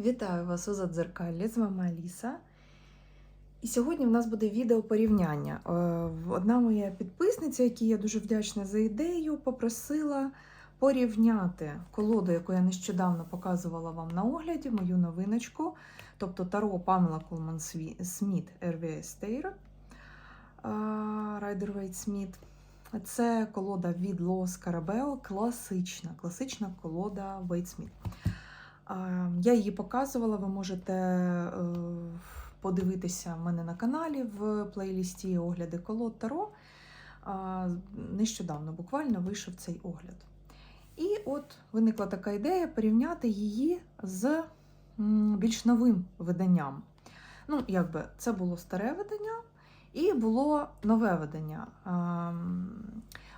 Вітаю вас у Задзеркаллі, з вами Аліса. І сьогодні в нас буде відео порівняння. Е, Одна моя підписниця, якій я дуже вдячна за ідею, попросила порівняти колоду, яку я нещодавно показувала вам на огляді, мою новиночку, тобто Таро Памела Кулман Сміт RVS Стейр Райдер Вейт Сміт. Це колода від Лос Карабео, класична, класична колода Вейт Сміт. Я її показувала, ви можете е, подивитися в мене на каналі в плейлісті огляди колод Таро. Нещодавно буквально вийшов цей огляд. І от виникла така ідея порівняти її з більш новим виданням. Ну, якби це було старе видання, і було нове видання.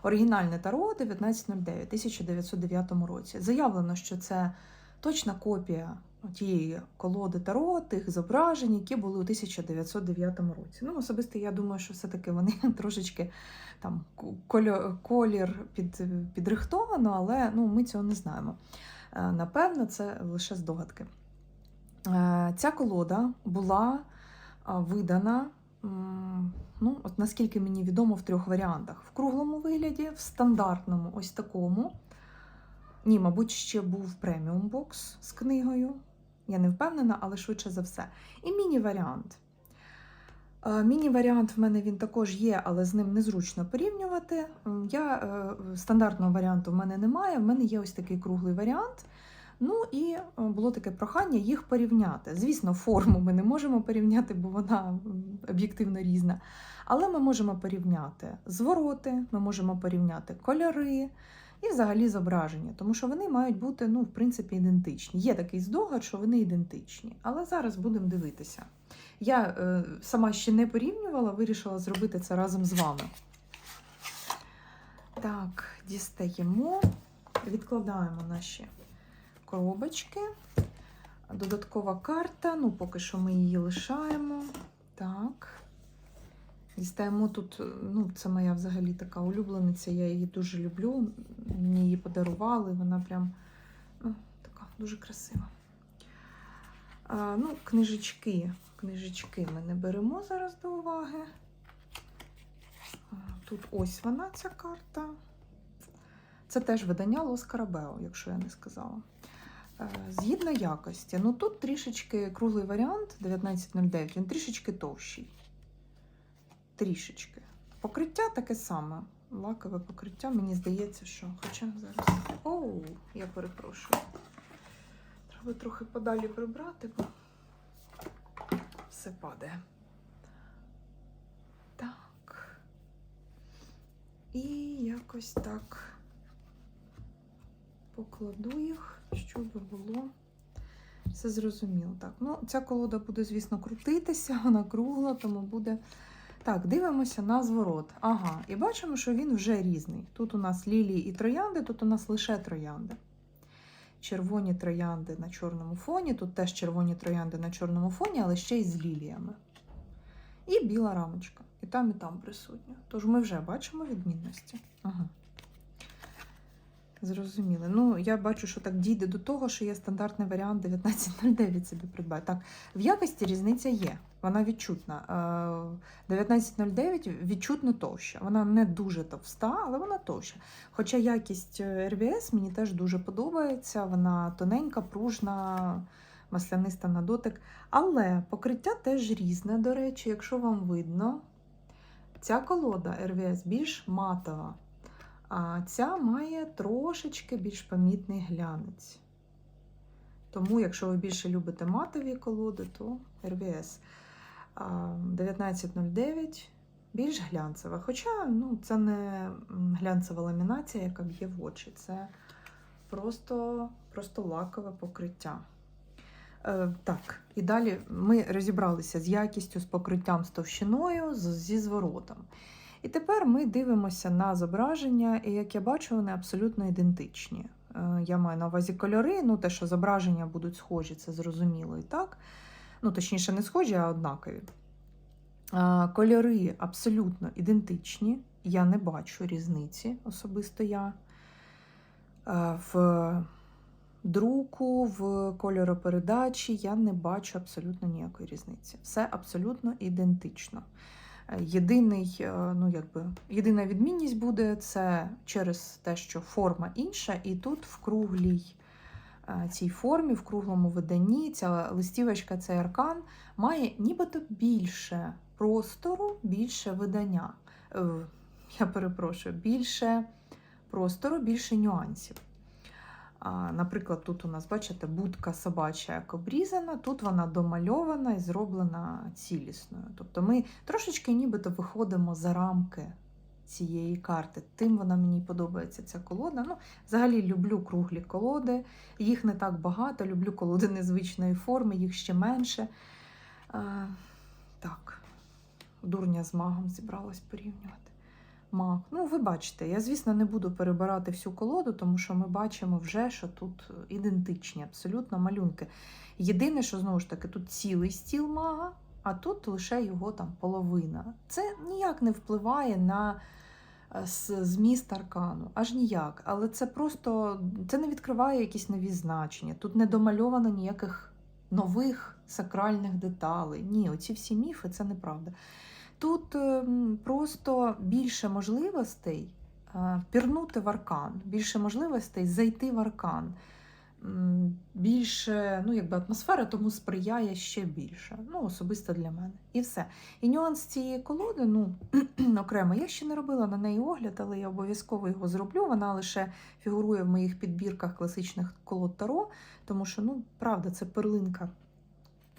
Оригінальне Таро 1909 1909 році. Заявлено, що це точна копія тієї колоди Таро, тих зображень, які були у 1909 році. Ну, особисто я думаю, що все-таки вони трошечки там колір під, підрихтовано, але ну, ми цього не знаємо. Е, Напевно, це лише здогадки. Е, Ця колода була видана. Ну, от наскільки мені відомо, в трьох варіантах: в круглому вигляді, в стандартному, ось такому. Ні, мабуть, ще був преміум бокс з книгою. Я не впевнена, але швидше за все. І міні-варіант. Е, Міні-варіант в мене він також є, але з ним незручно порівнювати. Я, е, Стандартного варіанту в мене немає, в мене є ось такий круглий варіант. Ну і е, було таке прохання їх порівняти. Звісно, форму ми не можемо порівняти, бо вона об'єктивно різна. Але ми можемо порівняти звороти, ми можемо порівняти кольори і взагалі зображення, тому що вони мають бути, ну, в принципі, ідентичні. Є такий здогад, що вони ідентичні. Але зараз будемо дивитися. Я е, сама ще не порівнювала, вирішила зробити це разом з вами. Так, дістаємо, відкладаємо наші коробочки. Додаткова карта, ну, поки що ми її лишаємо. Так. Дістаємо тут, ну, це моя взагалі така улюблениця, я її дуже люблю. Мені її подарували, вона прям ну, така дуже красива. А, ну, книжечки. Книжечки ми не беремо зараз до уваги. Тут ось вона, ця карта. Це теж видання Лос Карабео, якщо я не сказала. Е, Згідно якості, ну тут трішечки круглий варіант 1909, він трішечки товщий. Трішечки. Покриття таке саме. Лакове покриття, мені здається, що. Хоча зараз. Оу, я перепрошую. Треба трохи подалі прибрати, бо все падає. Так. І якось так покладу їх, щоб було все зрозуміло. Так, ну ця колода буде, звісно, крутитися, вона кругла, тому буде. Так, дивимося на зворот. Ага, і бачимо, що він вже різний. Тут у нас лілії і троянди, тут у нас лише троянди. Червоні троянди на чорному фоні, тут теж червоні троянди на чорному фоні, але ще й з ліліями. І біла рамочка. І там, і там присутня. Тож ми вже бачимо відмінності. Ага. Зрозуміло. Ну, я бачу, що так дійде до того, що є стандартний варіант 1909 собі придбати. Так, в якості різниця є, вона відчутна. Е, 1909 відчутно товща. Вона не дуже товста, але вона товща. Хоча якість е, РВС мені теж дуже подобається, вона тоненька, пружна, масляниста на дотик. Але покриття теж різне, до речі, якщо вам видно, ця колода РВС більш матова. А ця має трошечки більш помітний глянець. Тому, якщо ви більше любите матові колоди, то РВС 1909 більш глянцева. Хоча ну, це не глянцева ламінація, яка б'є в очі. Це просто, просто лакове покриття. Е, так, і далі ми розібралися з якістю, з покриттям, з товщиною, з- зі зворотом. І тепер ми дивимося на зображення, і як я бачу, вони абсолютно ідентичні. Е, Я маю на увазі кольори, ну те, що зображення будуть схожі, це зрозуміло і так. Ну, точніше, не схожі, а однакові. Кольори абсолютно ідентичні. Я не бачу різниці, особисто я. В друку, в кольоропередачі я не бачу абсолютно ніякої різниці. Все абсолютно ідентично. Е, Єдиний, е, ну, якби, єдина відмінність буде це через те, що форма інша, і тут в круглій цій формі, в круглому виданні, ця листівочка, цей аркан має нібито більше простору, більше видання. Е, Я перепрошую, більше простору, більше нюансів. Наприклад, тут у нас, бачите, будка собача як обрізана, тут вона домальована і зроблена цілісною. Тобто ми трошечки нібито виходимо за рамки цієї карти. Тим вона мені подобається ця колода. Ну, взагалі люблю круглі колоди, їх не так багато, люблю колоди незвичної форми, їх ще менше. А, так, дурня з магом зібралась порівнювати. Маг. Ну, ви бачите, я, звісно, не буду перебирати всю колоду, тому що ми бачимо вже, що тут ідентичні абсолютно малюнки. Єдине, що знову ж таки, тут цілий стіл мага, а тут лише його там половина. Це ніяк не впливає на е, с- зміст аркану, аж ніяк. Але це просто це не відкриває якісь нові значення. Тут не домальовано ніяких нових сакральних деталей. Ні, оці всі міфи це неправда. Тут ем, просто більше можливостей е, пірнути в аркан, більше можливостей зайти в аркан. Більше, ну, якби атмосфера тому сприяє ще більше. Ну, особисто для мене. І все. І нюанс цієї колоди, ну, окремо, я ще не робила на неї огляд, але я обов'язково його зроблю. Вона лише фігурує в моїх підбірках класичних колод Таро, тому що, ну, правда, це перлинка.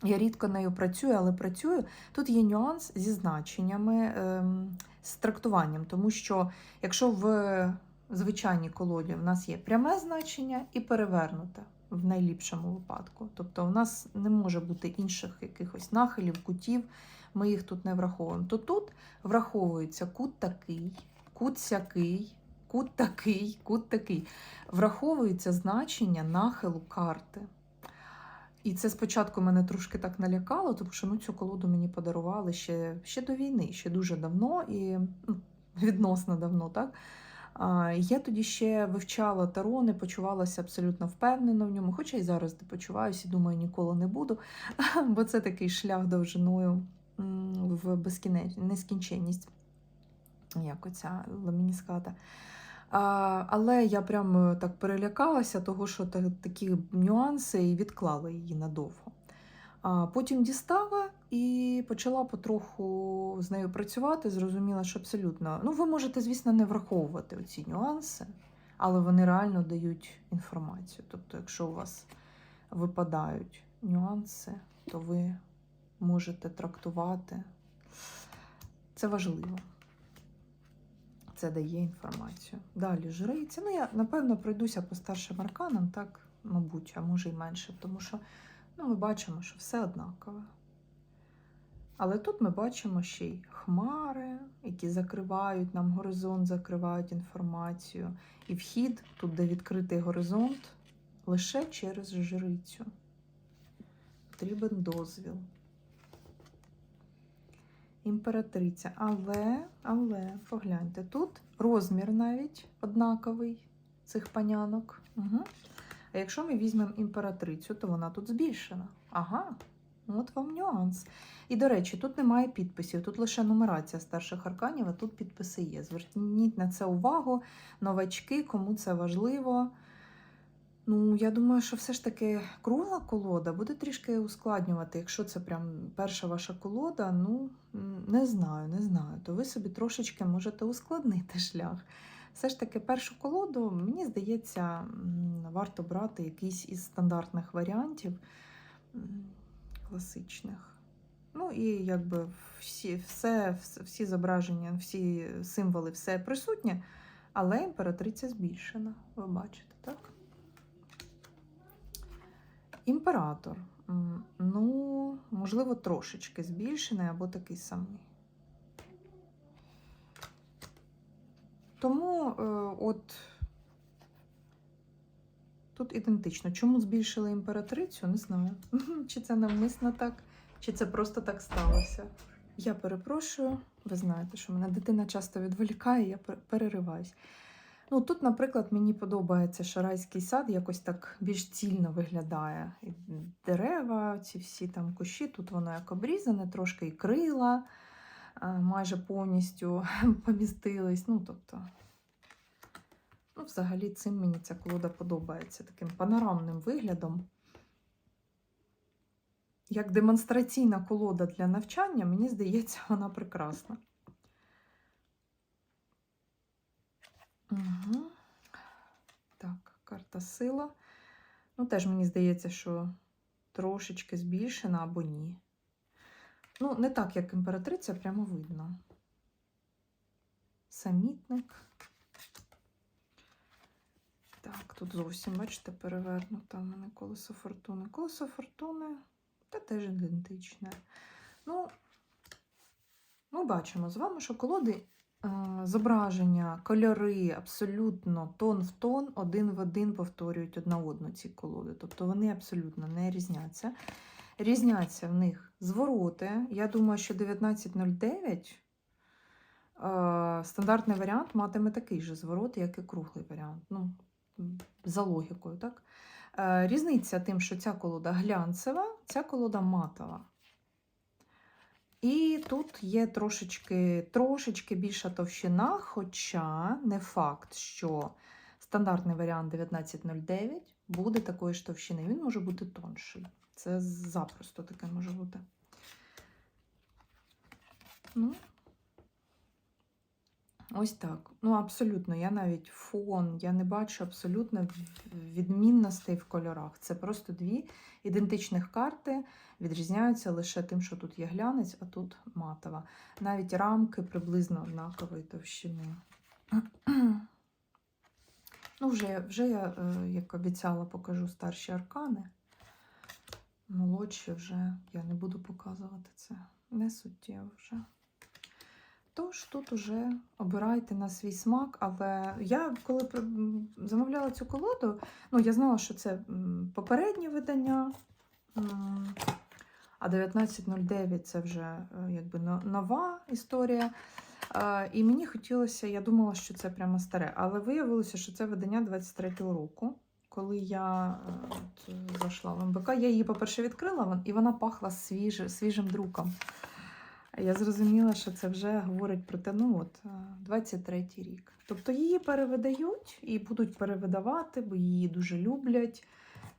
Я рідко нею працюю, але працюю. Тут є нюанс зі значеннями, ем, з трактуванням, тому що якщо в звичайній колоді в нас є пряме значення і перевернуте в найліпшому випадку. Тобто у нас не може бути інших якихось нахилів, кутів, ми їх тут не враховуємо. То тут враховується кут такий, кут сякий, кут такий, кут такий. Враховується значення нахилу карти. І це спочатку мене трошки так налякало, тому що ну, цю колоду мені подарували ще, ще до війни, ще дуже давно і ну, відносно давно, так? Я тоді ще вивчала таро, не почувалася абсолютно впевнено в ньому, хоча й зараз не почуваюся думаю, ніколи не буду, бо це такий шлях довжиною в безкінеч... нескінченність, як оця ламініската. Але я прям е, так перелякалася, того, що такі нюанси і відклала її надовго. Потім дістала і почала потроху з нею працювати. Зрозуміла, що абсолютно. Ну, ви можете, звісно, не враховувати ці нюанси, але вони реально дають інформацію. Тобто, якщо у вас випадають нюанси, то ви можете трактувати. Це важливо. Це дає інформацію. Далі жриця. Ну, я напевно пройдуся по старшим арканам, так, мабуть, а може й менше, тому що ну, ми бачимо, що все однакове. Але тут ми бачимо ще й хмари, які закривають нам горизонт, закривають інформацію. І вхід, тут, де відкритий горизонт, лише через жрицю. Потрібен дозвіл. Імператриця. Але, але, погляньте, тут розмір навіть однаковий цих панянок. Угу. А якщо ми візьмемо імператрицю, то вона тут збільшена. Ага, от вам нюанс. І, до речі, тут немає підписів, тут лише нумерація старших арканів, а тут підписи є. Зверніть на це увагу, новачки, кому це важливо. Ну, я думаю, що все ж таки кругла колода буде трішки ускладнювати. Якщо це прям перша ваша колода, ну не знаю, не знаю, то ви собі трошечки можете ускладнити шлях. Все ж таки, першу колоду, мені здається, варто брати якийсь із стандартних варіантів класичних. Ну і якби всі, все, всі зображення, всі символи, все присутнє, але імператриця збільшена. Ви бачите, так? Імператор. Ну, можливо, трошечки збільшений або такий самий. Тому е, от тут ідентично. Чому збільшили імператрицю, не знаю. Чи це навмисно так, чи це просто так сталося. Я перепрошую, ви знаєте, що мене дитина часто відволікає, я перериваюсь. Ну, тут, наприклад, мені подобається шарайський сад, якось так більш цільно виглядає. І дерева, ці всі там кущі, тут воно як обрізане, трошки і крила майже повністю помістились. Ну, тобто, ну, взагалі, цим мені ця колода подобається таким панорамним виглядом. Як демонстраційна колода для навчання, мені здається, вона прекрасна. Угу. Так, карта сила. Ну, теж мені здається, що трошечки збільшена або ні. Ну, не так, як імператриця, прямо видно. Самітник. Так, тут зовсім, бачите, перевернуто в мене колесо фортуни. Колесо фортуни та теж ідентичне. Ну, ми бачимо з вами, що колоди е, зображення, кольори абсолютно тон в тон, один в один повторюють одна одну ці колоди. Тобто вони абсолютно не різняться. Різняться в них звороти. Я думаю, що 1909 е, стандартний варіант матиме такий же зворот, як і круглий варіант. Ну, за логікою, так? Е, Різниця тим, що ця колода глянцева, ця колода матова. І тут є трошечки, трошечки більша товщина, хоча не факт, що стандартний варіант 1909 буде такої ж товщини. Він може бути тонший. Це запросто таке може бути. Ну, ось так. Ну, абсолютно, я навіть фон, я не бачу абсолютно відмінностей в кольорах. Це просто дві ідентичних карти, відрізняються лише тим, що тут є глянець, а тут матова. Навіть рамки приблизно однакової товщини. Ну, вже, вже я, е, як обіцяла, покажу старші аркани. Молодші вже я не буду показувати це. Не суттєво вже. Тож тут уже обирайте на свій смак, але я коли замовляла цю колоду, ну я знала, що це попереднє видання, а 1909 це вже е, якби нова історія. Е, І мені хотілося, я думала, що це прямо старе, але виявилося, що це видання 23-го року. Коли я е, зайшла в МБК, я її, по-перше, відкрила, і вона пахла свіж, свіжим друком. Я зрозуміла, що це вже говорить про те, ну от, 23-й рік. Тобто її перевидають і будуть перевидавати, бо її дуже люблять.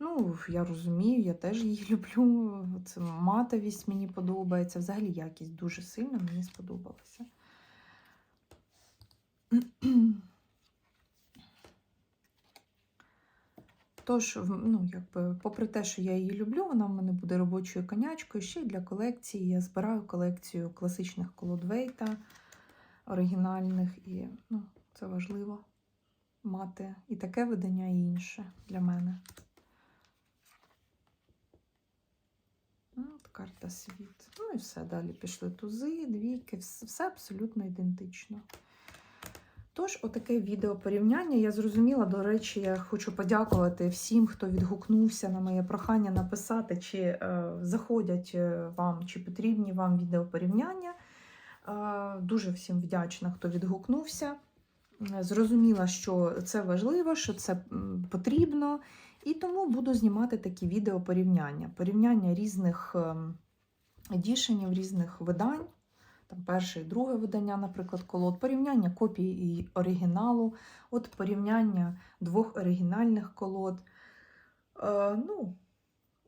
Ну, я розумію, я теж її люблю. Це матовість мені подобається. Взагалі якість дуже сильно мені сподобалася. Тож, ну, якби, попри те, що я її люблю, вона в мене буде робочою конячкою. Ще й для колекції. Я збираю колекцію класичних колод Вейта, оригінальних, і ну, це важливо мати і таке видання, і інше для мене. От карта світ. Ну і все. Далі пішли тузи, двійки, все абсолютно ідентично. Тож, отаке відео порівняння. Я зрозуміла, до речі, я хочу подякувати всім, хто відгукнувся на моє прохання написати, чи е, заходять е, вам, чи потрібні вам відео порівняння. Е, дуже всім вдячна, хто відгукнувся. Е, Зрозуміла, що це важливо, що це потрібно, і тому буду знімати такі відео порівняння. Порівняння різних ем, едішенів, різних видань там перше і друге видання, наприклад, колод, порівняння копії і оригіналу, от порівняння двох оригінальних колод. Е, ну,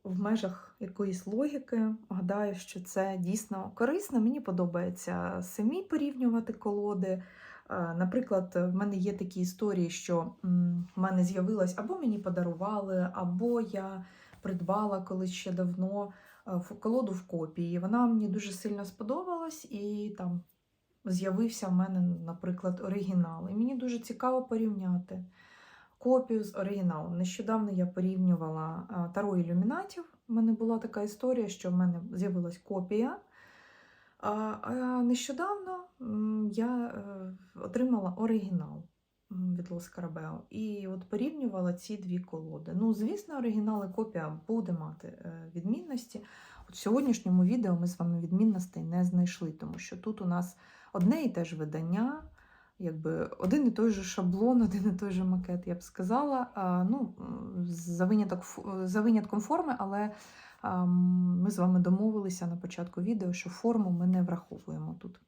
в межах якоїсь логіки, гадаю, що це дійсно корисно. Мені подобається самі порівнювати колоди. Е, Наприклад, в мене є такі історії, що в мене з'явилась або мені подарували, або я придбала колись ще давно колоду в копії. Вона мені дуже сильно сподобалась, і там з'явився в мене, наприклад, оригінал. І мені дуже цікаво порівняти копію з оригіналом. Нещодавно я порівнювала Таро ілюмінатів. У мене була така історія, що в мене з'явилась копія. А, нещодавно я е, отримала оригінал від Лос Карабео. І от порівнювала ці дві колоди. Ну, звісно, оригінал і копія буде мати е, відмінності. От в сьогоднішньому відео ми з вами відмінностей не знайшли, тому що тут у нас одне і те ж видання, якби один і той же шаблон, один і той же макет, я б сказала. Ну, за, виняток, за винятком форми, але ми з вами домовилися на початку відео, що форму ми не враховуємо тут.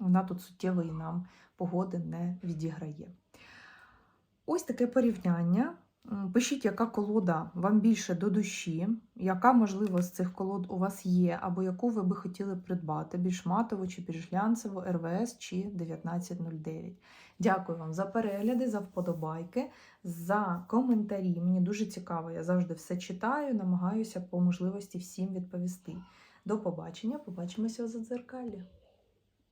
Вона тут суттєвої нам погоди не відіграє. Ось таке порівняння. Пишіть, яка колода вам більше до душі, яка, можливо, з цих колод у вас є, або яку ви би хотіли придбати, більш матову чи більш глянцеву, РВС чи 1909. Дякую вам за перегляди, за вподобайки, за коментарі. Мені дуже цікаво, я завжди все читаю, намагаюся по можливості всім відповісти. До побачення, побачимося у задзеркалі.